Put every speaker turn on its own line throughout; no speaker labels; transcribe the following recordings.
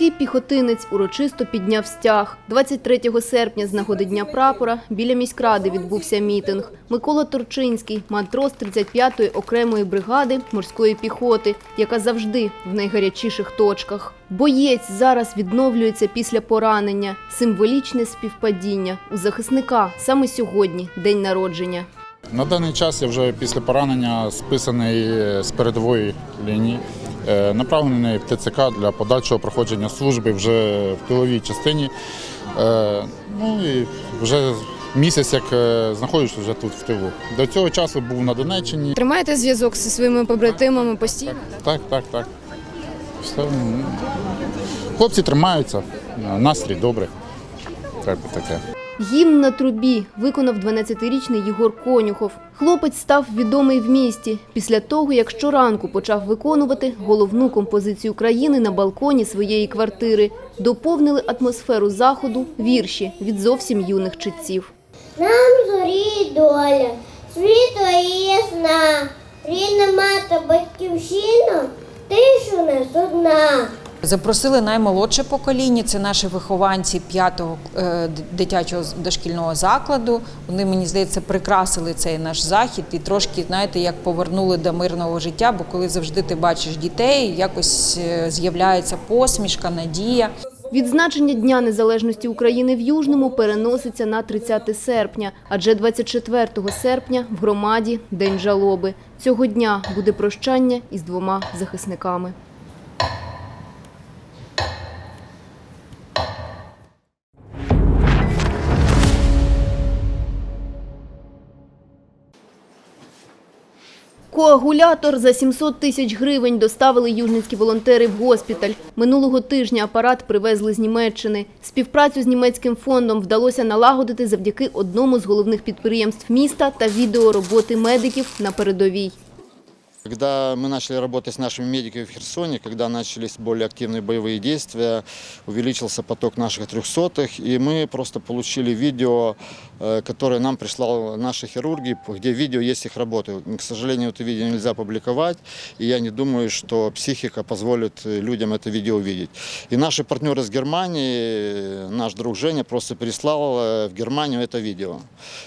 Морський піхотинець урочисто підняв стяг. 23 серпня з нагоди Дня прапора біля міськради відбувся мітинг. Микола Торчинський, матрос 35-ї окремої бригади морської піхоти, яка завжди в найгарячіших точках. Боєць зараз відновлюється після поранення. Символічне співпадіння у захисника саме сьогодні день народження.
На даний час я вже після поранення списаний з передової лінії, е, направлений в ТЦК для подальшого проходження служби вже в тиловій частині. Е, Ну і вже місяць, як е, вже тут в тилу. До цього часу був на Донеччині.
Тримаєте зв'язок зі своїми побратимами постійно?
Так, так, так. Все, Хлопці тримаються, настрій добрий. Так, таке.
Гімн на трубі виконав 12-річний Єгор Конюхов. Хлопець став відомий в місті після того, як щоранку почав виконувати головну композицію країни на балконі своєї квартири. Доповнили атмосферу заходу вірші від зовсім юних читців.
Нам зорі доля, світло і ясна, рідна мати батьківщина, тишу не судна.
Запросили наймолодше покоління, це наші вихованці п'ятого е, дитячого дошкільного закладу. Вони, мені здається, прикрасили цей наш захід і трошки, знаєте, як повернули до мирного життя, бо коли завжди ти бачиш дітей, якось е, з'являється посмішка, надія.
Відзначення Дня Незалежності України в Южному переноситься на 30 серпня, адже 24 серпня в громаді День жалоби. Цього дня буде прощання із двома захисниками. Коагулятор за 700 тисяч гривень доставили южницькі волонтери в госпіталь. Минулого тижня апарат привезли з Німеччини. Співпрацю з німецьким фондом вдалося налагодити завдяки одному з головних підприємств міста та відеороботи медиків на передовій.
Когда мы начали работать с нашими медиками в Херсоне, когда начались более активные боевые действия, увеличился поток наших трехсотых, и мы просто получили видео, э, которое нам прислал наши хирурги, где видео есть их работы. К сожалению, это видео нельзя публиковать, и я не думаю, что психика позволит э, людям это видео увидеть. И наши партнеры из Германии, э, наш друг Женя просто переслал в Германию это видео.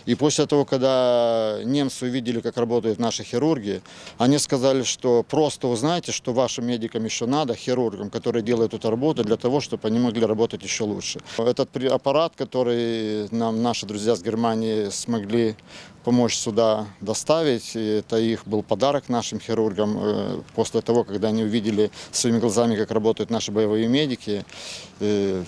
И после того, когда немцы увидели, как работают наши хирурги, они сказали, что просто узнайте, что вашим медикам еще надо, хирургам, которые делают эту работу, для того, чтобы они могли работать еще лучше. Этот при- аппарат, который нам наши друзья с Германии смогли помочь сюда доставить, и это их был подарок нашим хирургам э, после того, когда они увидели своими глазами, как работают наши боевые медики. Э,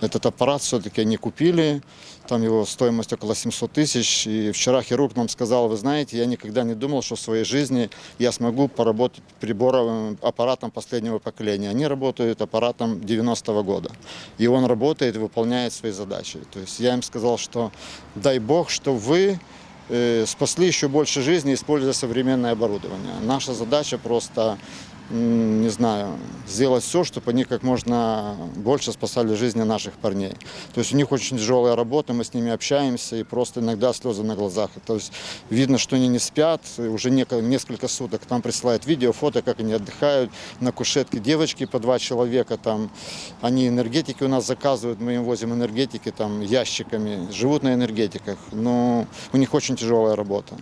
Этот аппарат все-таки они купили, Там его стоимость около 700 тысяч. И вчера хирург нам сказал, вы знаете, я никогда не думал, что в своей жизни я смогу поработать приборовым аппаратом последнего поколения. Они работают аппаратом 90-го года. И он работает выполняет свои задачи. То есть я им сказал, что дай бог, что вы э, спасли еще больше жизни, используя современное оборудование. Наша задача просто не знаю, сделать все, чтобы они как можно больше спасали жизни наших парней. То есть у них очень тяжелая работа, мы с ними общаемся, и просто иногда слезы на глазах. То есть видно, что они не спят, и уже неко- несколько суток там присылают видео, фото, как они отдыхают на кушетке. Девочки по два человека, там, они энергетики у нас заказывают, мы им возим энергетики там ящиками, живут на энергетиках, но у них очень тяжелая работа.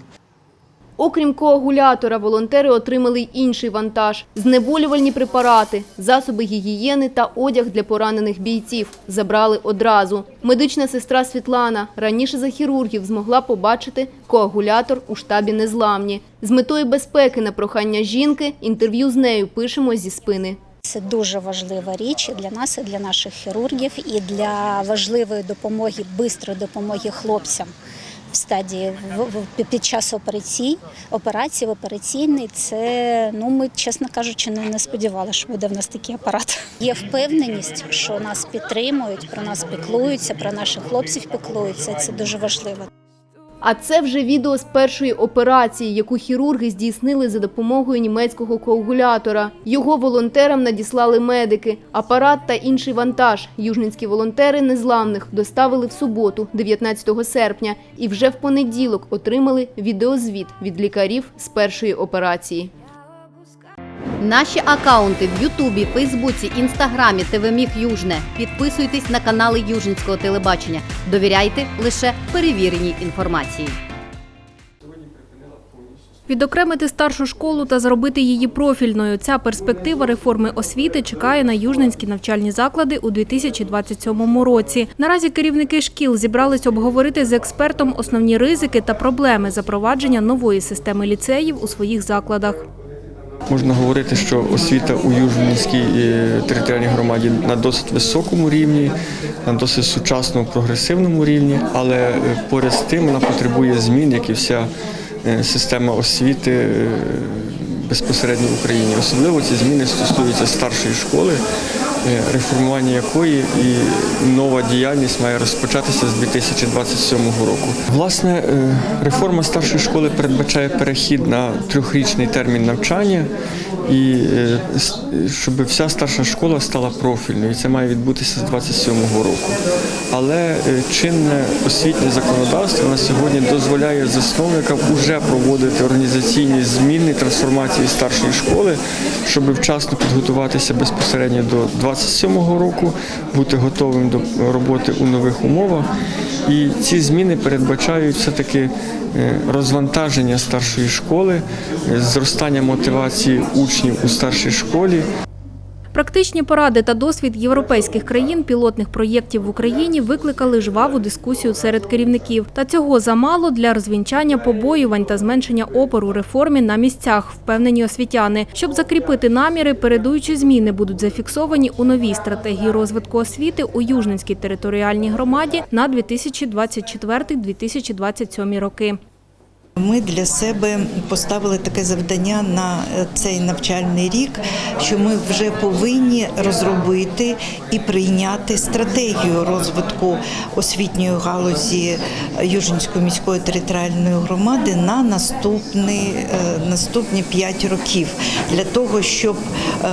Окрім коагулятора, волонтери отримали й інший вантаж – знеболювальні препарати, засоби гігієни та одяг для поранених бійців. Забрали одразу. Медична сестра Світлана раніше за хірургів змогла побачити коагулятор у штабі Незламні. З метою безпеки на прохання жінки інтерв'ю з нею пишемо зі спини.
Це дуже важлива річ для нас, і для наших хірургів, і для важливої допомоги, бистрої допомоги хлопцям в стадії під час операцій, операції в операційний. Це ну ми, чесно кажучи, не, не сподівалися, що буде в нас такий апарат. Є впевненість, що нас підтримують, про нас піклуються, про наших хлопців піклуються. Це дуже важливо.
А це вже відео з першої операції, яку хірурги здійснили за допомогою німецького коагулятора. Його волонтерам надіслали медики. Апарат та інший вантаж южницькі волонтери незламних доставили в суботу, 19 серпня, і вже в понеділок отримали відеозвіт від лікарів з першої операції.
Наші акаунти в Ютубі, Фейсбуці, Інстаграмі, ТВ Міг Южне. Підписуйтесь на канали Южницького телебачення. Довіряйте лише перевіреній інформації.
Відокремити старшу школу та зробити її профільною. Ця перспектива реформи освіти чекає на южненські навчальні заклади у 2027 році. Наразі керівники шкіл зібрались обговорити з експертом основні ризики та проблеми запровадження нової системи ліцеїв у своїх закладах.
Можна говорити, що освіта у Южненській е, територіальній громаді на досить високому рівні, на досить сучасному прогресивному рівні, але е, поряд з тим вона потребує змін, як і вся е, система освіти безпосередньо в Україні. Особливо ці зміни стосуються старшої школи, реформування якої і нова діяльність має розпочатися з 2027 року. Власне, е, реформа старшої школи передбачає перехід на трьохрічний термін навчання і е, щоб вся старша школа стала профільною. І це має відбутися з 27 року. Але е, чинне освітнє законодавство на сьогодні дозволяє засновникам уже проводити організаційні зміни, трансформації старшої школи, щоб вчасно підготуватися безпосередньо до 27 року, бути готовим до роботи у нових умовах. І ці зміни передбачають все-таки е, розвантаження старшої школи, е, зростання мотивації учнів у старшій школі.
Практичні поради та досвід європейських країн пілотних проєктів в Україні викликали жваву дискусію серед керівників. Та цього замало для розвінчання побоювань та зменшення опору реформі на місцях, впевнені освітяни. Щоб закріпити наміри, передуючі зміни будуть зафіксовані у новій стратегії розвитку освіти у Южненській територіальній громаді на 2024-2027 роки.
Ми для себе поставили таке завдання на е, цей навчальний рік, що ми вже повинні розробити і прийняти стратегію розвитку освітньої галузі Южинської міської територіальної громади на наступні, наступні 5 років для того, щоб е,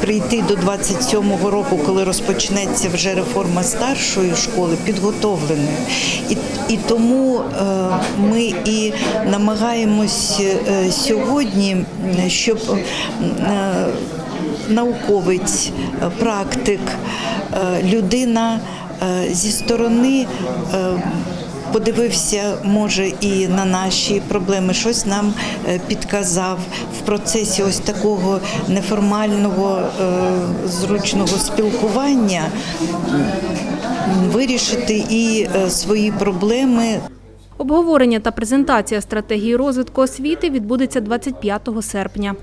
прийти до 27-го року, коли розпочнеться вже реформа старшої школи, підготовленою. І, і тому е, ми і намагаємось е, сьогодні, щоб е, науковець, е, практик, людина зі сторони. Подивився, може, і на наші проблеми, щось нам підказав в процесі ось такого неформального зручного спілкування вирішити і свої проблеми
Обговорення та презентація стратегії розвитку освіти відбудеться 25 серпня.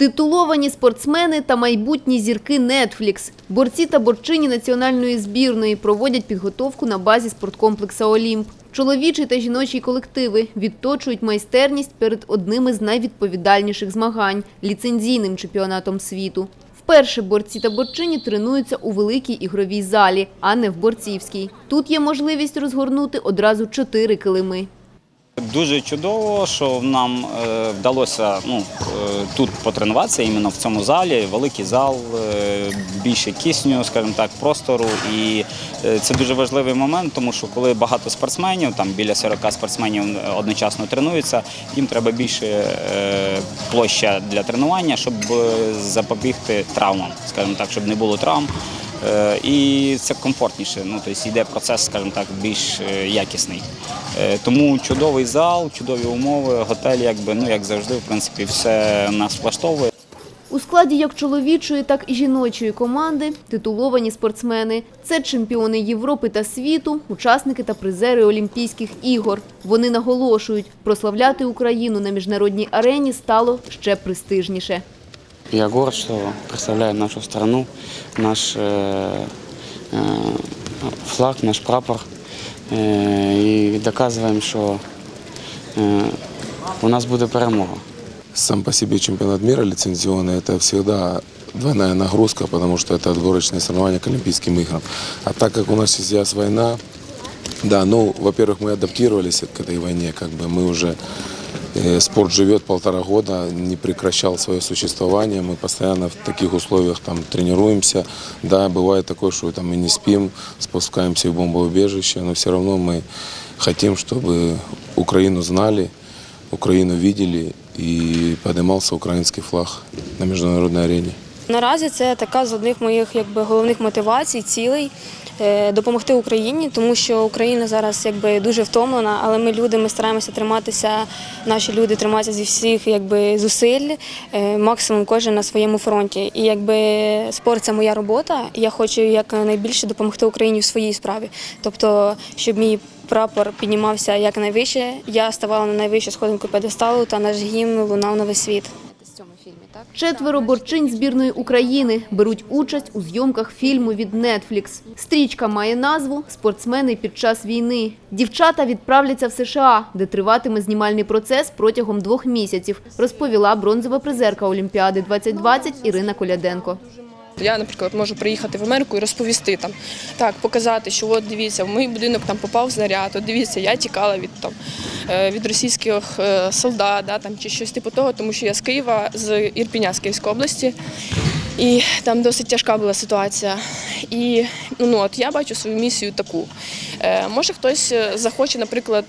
Титуловані спортсмени та майбутні зірки Netflix. Борці та борчині національної збірної проводять підготовку на базі спорткомплекса Олімп. Чоловічий та жіночий колективи відточують майстерність перед одним із найвідповідальніших змагань ліцензійним чемпіонатом світу. Вперше борці та борчині тренуються у великій ігровій залі, а не в борцівській. Тут є можливість розгорнути одразу чотири килими.
Дуже чудово, що нам е, вдалося ну, е, тут потренуватися іменно в цьому залі. Великий зал, е, більше кисню, скажімо так, простору. І це дуже важливий момент, тому що коли багато спортсменів, там біля 40 спортсменів одночасно тренуються, їм треба більше площа для тренування, щоб запобігти травмам, скажімо так, щоб не було травм. Е, І це комфортніше. Ну тобто йде процес, скажімо так, більш е, якісний. Е, Тому чудовий зал, чудові умови, готель, якби ну як завжди, в принципі, все нас влаштовує.
У складі як чоловічої, так і жіночої команди титуловані спортсмени. Це чемпіони Європи та світу, учасники та призери Олімпійських ігор. Вони наголошують, прославляти Україну на міжнародній арені стало ще престижніше.
Я горд, что представляю нашу страну, наш э, э, флаг, наш прапор. Э, и доказываем, что э, у нас будет перемога.
Сам по себе чемпионат мира лицензионный – это всегда двойная нагрузка, потому что это отборочные соревнования к Олимпийским играм. А так как у нас сейчас война, да, ну, во-первых, мы адаптировались к этой войне, как бы мы уже Спорт живет полтора года, не прекращал свое существование. Мы постоянно в таких условиях там тренируемся. Да, бывает такое, что там мы не спим, спускаемся в бомбоубежище, но все равно мы хотим, чтобы Украину знали, Украину видели и поднимался украинский флаг на международной арене.
Наразі це така з одних моїх якби головних мотивацій, цілей е, допомогти Україні, тому що Україна зараз якби дуже втомлена, але ми люди, ми стараємося триматися. Наші люди тримаються зі всіх якби зусиль, е, максимум кожен на своєму фронті. І якби спорт це моя робота. і Я хочу якнайбільше допомогти Україні в своїй справі. Тобто, щоб мій прапор піднімався якнайвище, я ставала на найвищу сходинку п'єдесталу та наш гімн лунав на весь світ.
Четверо борчинь збірної України беруть участь у зйомках фільму від Netflix. Стрічка має назву Спортсмени під час війни. Дівчата відправляться в США, де триватиме знімальний процес протягом двох місяців, розповіла бронзова призерка Олімпіади 2020 Ірина Коляденко.
Я, наприклад, можу приїхати в Америку і розповісти там, так, показати, що от дивіться, в мій будинок там попав снаряд, от дивіться, я тікала від там е, від російських е, солдат, да, там чи щось типу того, тому що я з Києва, з Ірпіня, з Київської області. І там досить тяжка була ситуація. І ну, от я бачу свою місію таку. Е, може, хтось е, захоче, наприклад.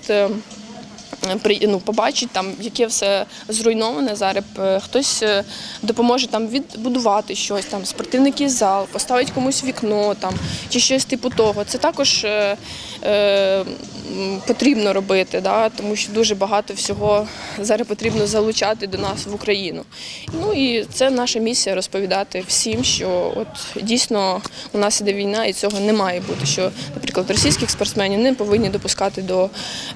Ну, побачить там, яке все зруйноване зараз. Е, Хтось е, допоможе там відбудувати щось, там спортивний зал, поставить комусь вікно там чи щось типу того. Це також е, е, потрібно робити, да, тому що дуже багато всього зараз потрібно залучати до нас в Україну. Ну і це наша місія розповідати всім, що от дійсно у нас іде війна, і цього не має бути. Що, наприклад, російських спортсменів не повинні допускати до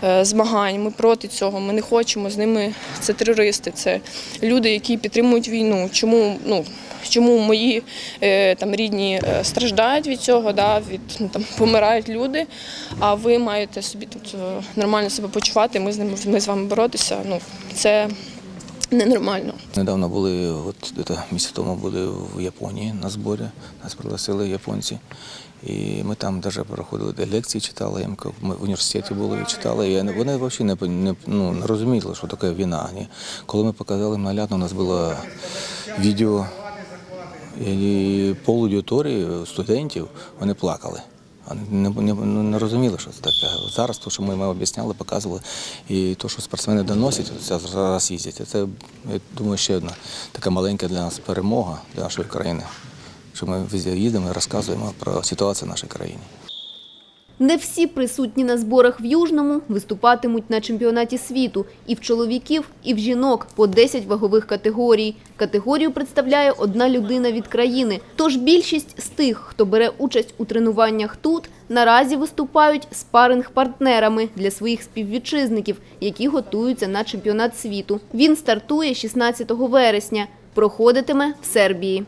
е, змагань. Ми проти цього. Ми не хочемо з ними. Це терористи, це люди, які підтримують війну. Чому ну чому мої е, там рідні е, страждають від цього? Да, від ну, там помирають люди. А ви маєте собі тут е, нормально себе почувати. Ми з ними ми з вами боротися. Ну це ненормально.
Недавно були, от місяць тому були в Японії на зборі, нас пригласили японці. І ми там навіть проходили лекції, читали їм, ми в університеті були і читали. І вони взагалі не, не, ну, не розуміли, що таке війна. Ні. Коли ми показали їм у нас було відео, і аудиторії студентів вони плакали. Не, не, ну, не розуміли, що це таке. Зараз, то, що ми, ми об'ясняли, показували, і те, що спортсмени доносять, це зараз їздять. Це, я думаю, ще одна така маленька для нас перемога для нашої країни. Що ми везде їздимо і розказуємо про ситуацію в нашій країні.
Не всі присутні на зборах в Южному виступатимуть на чемпіонаті світу і в чоловіків, і в жінок по 10 вагових категорій. Категорію представляє одна людина від країни. Тож більшість з тих, хто бере участь у тренуваннях тут, наразі виступають спаринг-партнерами для своїх співвітчизників, які готуються на чемпіонат світу. Він стартує 16 вересня, проходитиме в Сербії.